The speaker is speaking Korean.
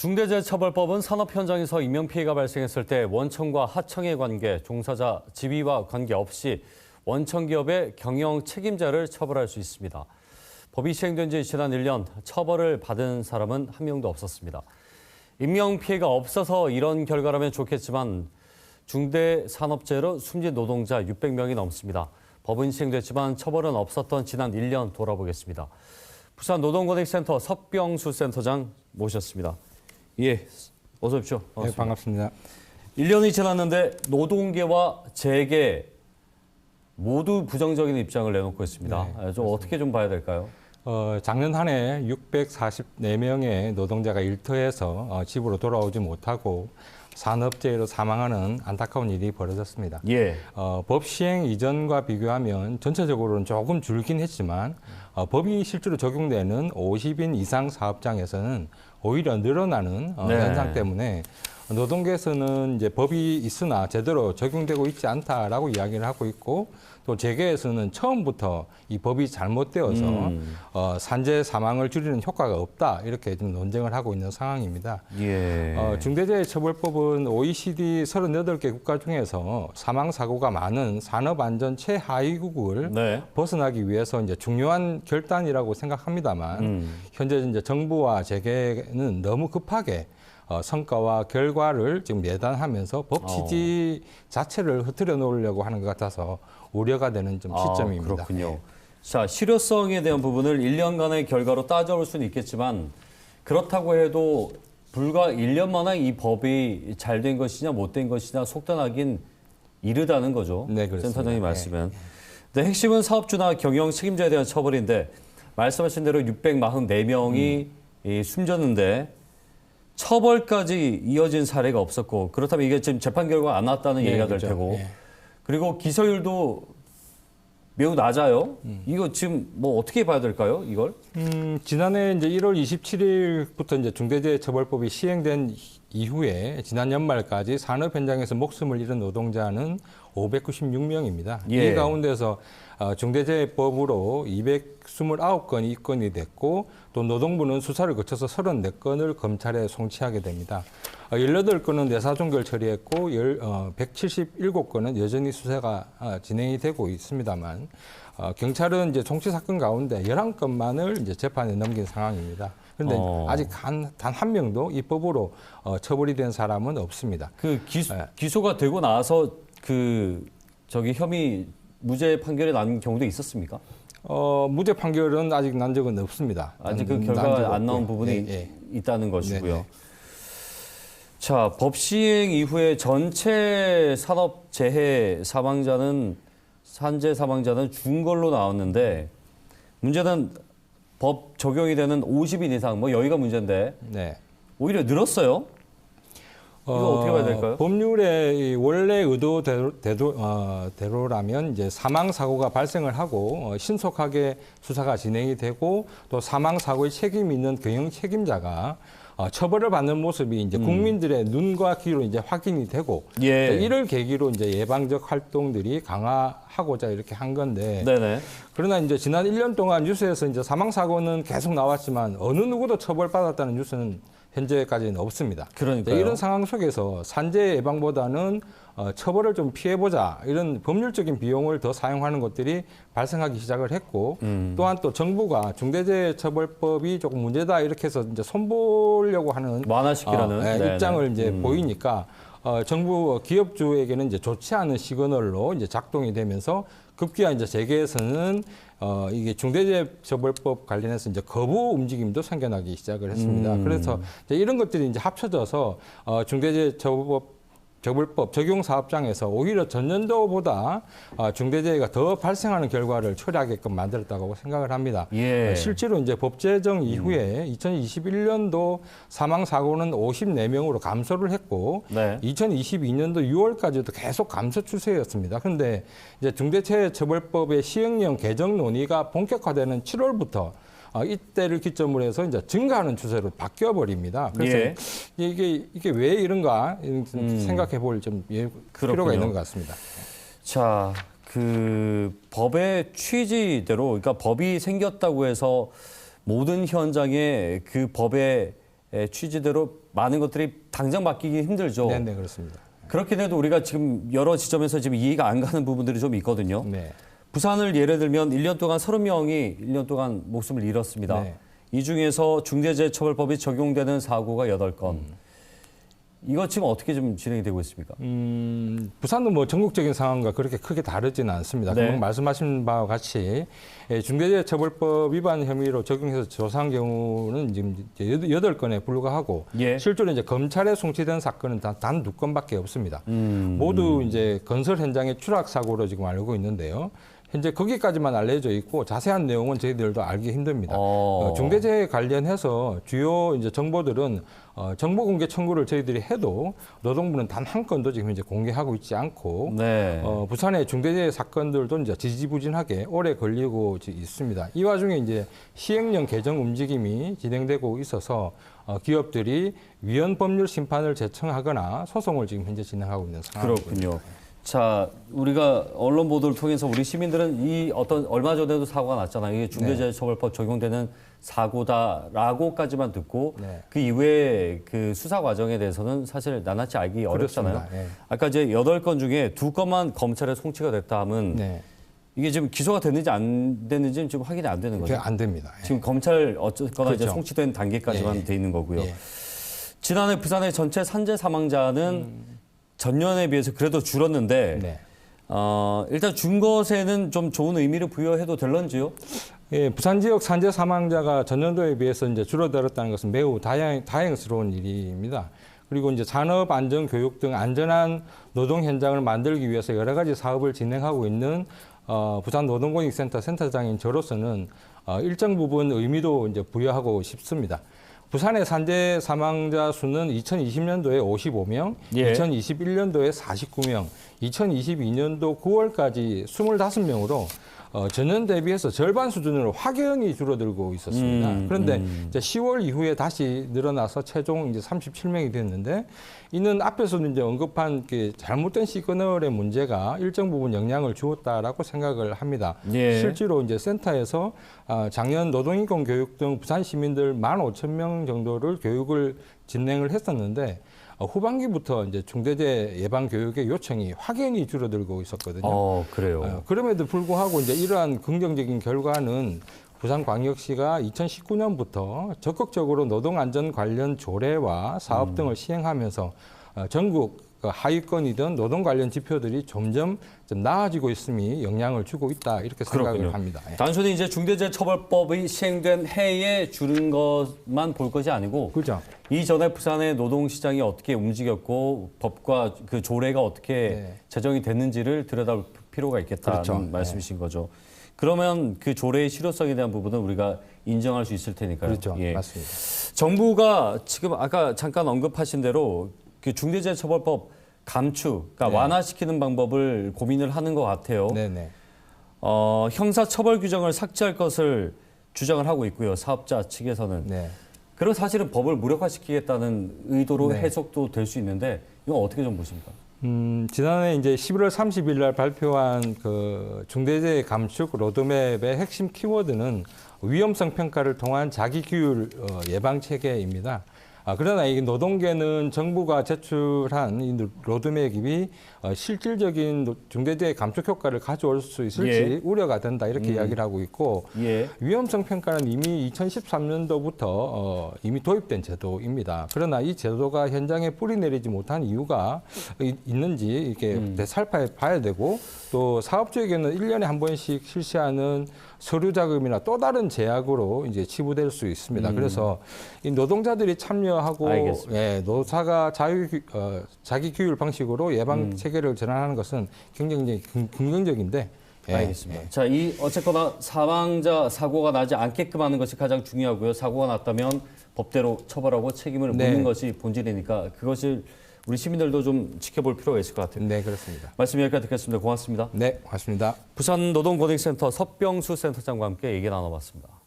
중대재해처벌법은 산업 현장에서 인명 피해가 발생했을 때 원청과 하청의 관계, 종사자 지위와 관계없이 원청 기업의 경영 책임자를 처벌할 수 있습니다. 법이 시행된 지 지난 1년 처벌을 받은 사람은 한 명도 없었습니다. 인명 피해가 없어서 이런 결과라면 좋겠지만 중대 산업재해로 숨진 노동자 600명이 넘습니다. 법은 시행됐지만 처벌은 없었던 지난 1년 돌아보겠습니다. 부산 노동권익센터 석병수 센터장 모셨습니다. 예, 어서 오십시오. 네, 반갑습니다. 1년이 지났는데 노동계와 재계 모두 부정적인 입장을 내놓고 있습니다. 네, 아, 좀 어떻게 좀 봐야 될까요? 어, 작년 한 해 644명의 노동자가 일터에서 어, 집으로 돌아오지 못하고 산업재해로 사망하는 안타까운 일이 벌어졌습니다. 예. 어, 법 시행 이전과 비교하면 전체적으로는 조금 줄긴 했지만 어, 법이 실제로 적용되는 50인 이상 사업장에서는 오히려 늘어나는 어, 네. 현상 때문에 노동계에서는 이제 법이 있으나 제대로 적용되고 있지 않다라고 이야기를 하고 있고 또 재계에서는 처음부터 이 법이 잘못되어서 음. 어, 산재 사망을 줄이는 효과가 없다 이렇게 좀 논쟁을 하고 있는 상황입니다. 예. 어, 중대재해처벌법은 OECD 38개 국가 중에서 사망 사고가 많은 산업 안전 최하위국을 네. 벗어나기 위해서 이제 중요한 결단이라고 생각합니다만 음. 현재 이제 정부와 재계는 너무 급하게 어, 성과와 결과를 지금 예단하면서 법 취지 자체를 흐트려 놓으려고 하는 것 같아서 우려가 되는 좀 시점입니다. 아, 그렇군요. 자, 실효성에 대한 부분을 1년간의 결과로 따져볼 수는 있겠지만 그렇다고 해도 불과 1년 만에 이 법이 잘 된 것이냐 못 된 것이냐 속단하긴 이르다는 거죠. 네, 그렇습니다. 센터장님 네. 말씀은. 근데 핵심은 사업주나 경영 책임자에 대한 처벌인데 말씀하신 대로 644명이 이 숨졌는데 처벌까지 이어진 사례가 없었고 그렇다면 이게 지금 재판 결과가 안 나왔다는 네, 얘기가 될 그렇죠. 테고 예. 그리고 기소율도 매우 낮아요. 이거 지금 뭐 어떻게 봐야 될까요? 이걸? 음, 지난해 이제 1월 27일부터 이제 중대재해처벌법이 시행된 이후에 지난 연말까지 산업 현장에서 목숨을 잃은 노동자는 596명입니다. 예. 이 가운데서 어, 중대재해법으로 229건이 입건이 됐고 또 노동부는 수사를 거쳐서 34건을 검찰에 송치하게 됩니다. 어, 18건은 내사종결 처리했고 열- 어, 177건은 여전히 수사가 어, 진행이 되고 있습니다만 어, 경찰은 이제 송치 사건 가운데 11건만을 이제 재판에 넘긴 상황입니다. 그런데 어. 아직 단한 명도 이 법으로 어, 처벌이 된 사람은 없습니다. 그 기소, 네. 기소가 되고 나서 그 저기 혐의 무죄 판결이 난 경우도 있었습니까? 어, 무죄 판결은 아직 난 적은 없습니다. 아직 그 결과가 적안 나온. 부분이 예, 예. 있다는 것이고요. 네네. 자, 법 시행 이후에 전체 산업 재해 사망자는 산재 사망자는 준 걸로 나왔는데 문제는 법 적용이 되는 50인 이상 뭐 여기가 문제인데 네. 오히려 늘었어요. 이거 어떻게 봐야 될까요? 법률의 이 원래 의도 대로 대로, 어, 대로라면 이제 사망 사고가 발생을 하고 어, 신속하게 수사가 진행이 되고 또 사망 사고의 책임 있는 경영 책임자가 어, 처벌을 받는 모습이 이제 국민들의 눈과 귀로 이제 확인이 되고 음. 예. 이를 계기로 이제 예방적 활동들이 강화하고자 이렇게 한 건데 네네. 그러나 이제 지난 1년 동안 뉴스에서 이제 사망 사고는 계속 나왔지만 어느 누구도 처벌받았다는 뉴스는 현재까지는 없습니다. 그러니까요. 네, 이런 상황 속에서 산재 예방보다는 어, 처벌을 좀 피해보자 이런 법률적인 비용을 더 사용하는 것들이 발생하기 시작을 했고 음. 또한 또 정부가 중대재해처벌법이 조금 문제다 이렇게 해서 이제 손보려고 하는 완화시키려는 어, 예, 네네. 입장을 이제 음. 보이니까 어, 정부 기업주에게는 이제 좋지 않은 시그널로 이제 작동이 되면서 급기야 이제 재계에서는 어, 이게 중대재해처벌법 관련해서 이제 거부 움직임도 생겨나기 시작을 했습니다. 음. 그래서 이런 것들이 이제 합쳐져서 어, 중대재해처벌법 처벌법 적용 사업장에서 오히려 전년도보다 어, 중대재해가 더 발생하는 결과를 초래하게끔 만들었다고 생각을 합니다. 예. 어, 실제로 이제 법 제정 이후에 2021년도 사망 사고는 54명으로 감소를 했고 네. 2022년도 6월까지도 계속 감소 추세였습니다. 그런데 이제 중대재해처벌법의 시행령 개정 논의가 본격화되는 7월부터 어, 이때를 기점으로 해서 이제 증가하는 추세로 바뀌어 버립니다. 그래서 예. 이게 이게 왜 이런가 음. 생각해 볼좀 필요가 그렇군요. 있는 것 같습니다. 자, 그 법의 취지대로 그러니까 법이 생겼다고 해서 모든 현장에 그 법의 취지대로 많은 것들이 당장 바뀌기 힘들죠. 네, 네, 그렇습니다. 그렇긴 해도 우리가 지금 여러 지점에서 지금 이해가 안 가는 부분들이 좀 있거든요. 네. 부산을 예를 들면 1년 동안 30명이 1년 동안 목숨을 잃었습니다. 네. 이 중에서 중대재해처벌법이 적용되는 사고가 8건. 이거 지금 어떻게 좀 진행이 되고 있습니까? 음, 부산은 뭐 전국적인 상황과 그렇게 크게 다르지는 않습니다. 네. 금방 말씀하신 바와 같이 예, 중대재해처벌법 위반 혐의로 적용해서 조사한 경우는 지금 여덟 건에 불과하고 예. 실제로 이제 검찰에 송치된 사건은 단 두 건밖에 없습니다. 음. 모두 이제 건설 현장의 추락 사고로 지금 알고 있는데요. 현재 거기까지만 알려져 있고 자세한 내용은 저희들도 알기 힘듭니다. 어. 어, 중대재해 관련해서 주요 이제 정보들은 어, 정보 공개 청구를 저희들이 해도 노동부는 단 한 건도 지금 이제 공개하고 있지 않고 네. 어, 부산의 중대재해 사건들도 이제 지지부진하게 오래 걸리고 지- 있습니다. 이 와중에 이제 시행령 개정 움직임이 진행되고 있어서 어, 기업들이 위헌 법률 심판을 제청하거나 소송을 지금 현재 진행하고 있는 상황입니다. 그렇군요. 자, 우리가 언론 보도를 통해서 우리 시민들은 이 어떤 얼마 전에도 사고가 났잖아요. 이게 중대재해처벌법 적용되는 사고다라고까지만 듣고 네. 그 이외의 그 수사 과정에 대해서는 사실 나낱이 알기 어렵잖아요. 예. 아까 이제 여덟 건 중에 두 건만 검찰에 송치가 됐다 하면 네, 이게 지금 기소가 됐는지 안 됐는지는 지금 확인이 안 되는 그게 거죠. 안 됩니다. 예. 지금 검찰 어쨌거나 이제 그렇죠. 송치된 단계까지만 예, 예. 돼 있는 거고요. 예. 지난해 부산의 전체 산재 사망자는 전년에 비해서 그래도 줄었는데 네. 어, 일단 준 것에는 좀 좋은 의미를 부여해도 될런지요? 예, 부산 지역 산재 사망자가 전년도에 비해서 이제 줄어들었다는 것은 매우 다행, 다행스러운 일입니다. 그리고 이제 산업 안전 교육 등 안전한 노동 현장을 만들기 위해서 여러 가지 사업을 진행하고 있는 어, 부산 노동공익센터 센터장인 저로서는 어, 일정 부분 의미도 이제 부여하고 싶습니다. 부산의 산재 사망자 수는 2020년도에 55명, 예. 2021년도에 49명, 2022년도 9월까지 25명으로 어, 전년 대비해서 절반 수준으로 확연히 줄어들고 있었습니다. 음, 그런데 음. 이제 10월 이후에 다시 늘어나서 최종 이제 37명이 됐는데 이는 앞에서도 이제 언급한 그 잘못된 시그널의 문제가 일정 부분 영향을 주었다라고 생각을 합니다. 예. 실제로 이제 센터에서 아, 작년 노동인권 교육 등 부산 시민들 15,000명 정도를 교육을 진행을 했었는데 어, 후반기부터 이제 중대재해 예방 교육의 요청이 확연히 줄어들고 있었거든요. 어, 그래요. 어, 그럼에도 불구하고 이제 이러한 긍정적인 결과는 부산광역시가 2019년부터 적극적으로 노동안전 관련 조례와 사업 등을 시행하면서 어, 전국 그 하위권이든 노동 관련 지표들이 점점 좀 나아지고 있음이 영향을 주고 있다 이렇게 생각을 그렇군요. 합니다. 예. 단순히 이제 중대재해처벌법이 시행된 해에 줄은 것만 볼 것이 아니고 그죠? 이전에 부산의 노동 시장이 어떻게 움직였고 법과 그 조례가 어떻게 네. 제정이 됐는지를 들여다볼 필요가 있겠다는 그렇죠. 말씀이신 거죠. 그러면 그 조례의 실효성에 대한 부분은 우리가 인정할 수 있을 테니까요. 그렇죠. 예. 맞습니다. 정부가 지금 아까 잠깐 언급하신 대로 그 중대재해처벌법 감축, 그러니까 네. 완화시키는 방법을 고민을 하는 것 같아요. 네네. 어, 형사처벌 규정을 삭제할 것을 주장을 하고 있고요. 사업자 측에서는. 네. 그리고 사실은 법을 무력화시키겠다는 의도로 네. 해석도 될 수 있는데 이건 어떻게 좀 보십니까? 음, 지난해 이제 11월 30일 날 발표한 그 중대재해 감축 로드맵의 핵심 키워드는 위험성 평가를 통한 자기 규율 어, 예방 체계입니다. 아, 그러나 이 노동계는 정부가 제출한 이 로드맵이 어, 실질적인 노- 중대재해 감축 효과를 가져올 수 있을지 예. 우려가 된다 이렇게 이야기를 하고 있고 예. 위험성 평가는 이미 2013년도부터 어, 이미 도입된 제도입니다. 그러나 이 제도가 현장에 뿌리 내리지 못한 이유가 이- 있는지 이렇게 음. 되살펴 봐야 되고 또 사업주에게는 일년에 한 번씩 실시하는 서류 자금이나 또 다른 제약으로 이제 치부될 수 있습니다. 그래서 이 노동자들이 참여하고 음. 알겠습니다. 예, 노사가 자유 규- 어, 자기 규율 방식으로 예방 음. 체계를 전환하는 것은 굉장히 긍- 긍정적인데 예, 알겠습니다. 예. 자, 이 어쨌거나 사망자 사고가 나지 않게끔 하는 것이 가장 중요하고요. 사고가 났다면 법대로 처벌하고 책임을 네. 묻는 것이 본질이니까 그것을 우리 시민들도 좀 지켜볼 필요가 있을 것 같아요. 네, 그렇습니다. 말씀 여기까지 듣겠습니다. 고맙습니다. 네, 고맙습니다. 부산 노동권익센터 서병수 센터장과 함께 얘기 나눠봤습니다.